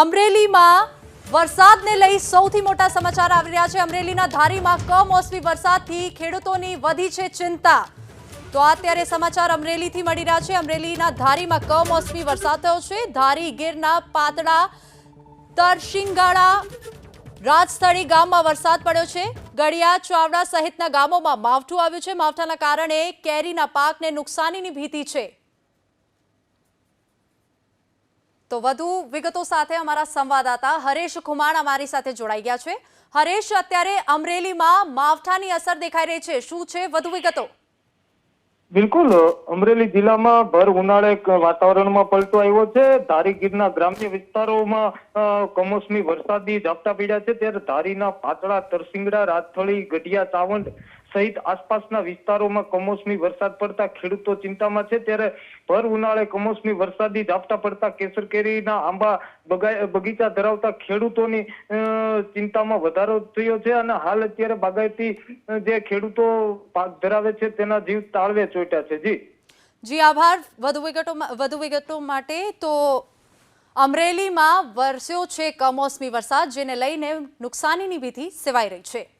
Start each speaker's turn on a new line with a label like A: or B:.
A: અમરેલીમાં વરસાદને લઈ સૌથી મોટા સમાચાર આવી રહ્યા છે. અમરેલીના ધારીમાં કમોસમી વરસાદથી ખેડૂતોની વધી છે ચિંતા. તો અત્યારે સમાચાર અમરેલીથી મળી રહ્યા છે. અમરેલીના ધારીમાં કમોસમી વરસાદ થયો છે. ધારી ગીરના પાતળા તરશિંગાળા રાજસ્થળી ગામમાં વરસાદ પડ્યો છે. ગળિયા ચાવડા સહિતના ગામોમાં માવઠું આવ્યું છે. માવઠાના કારણે કેરીના પાકને નુકસાનીની ભીતિ છે. તો વધુ વિગતો સાથે અમારા સંવાદદાતા હરેશ ખુમાણ અમારી સાથે જોડાઈ ગયા છે. હરેશ, અત્યારે અમરેલીમાં માવઠાની અસર દેખાઈ રહી છે. શું છે? વધુ વિગતો.
B: બિલકુલ. અમરેલી જિલ્લામાં ભર ઉનાળે વાતાવરણમાં પલટો આવ્યો છે. ધારી ગીરના ગ્રામ્ય વિસ્તારોમાં કમોસમી વરસાદી ઝાપટા પીડ્યા છે. ત્યારે ધારીના પાતળા તરસિંગડા, રાથળી, ગઢિયા ચાવંડ સહિત આસપાસના વિસ્તારોમાં કમોસમી વરસાદ પડતા ખેડૂતો ચિંતામાં છે. ત્યારે ભર ઉનાળે કમોસમી વરસાદી ઝાપટા પડતા કેસર કેરીના આંબા બગા- બગીચા ધરાવતા ખેડૂતોની ચિંતામાં વધારો થયો છે અને હાલ અત્યારે બાગાયતી જે ખેડૂતો પાક ધરાવે છે તેના જીવ તાળવે ચોટ્યા છે. જી.
A: જી, આભાર. વધુ વિગતો વધુ વિગતો માટે તો અમરેલીમાં વરસ્યો છે કમોસમી વરસાદ, જેને લઈને નુકસાનીની ભીતિ સેવાઈ રહી છે.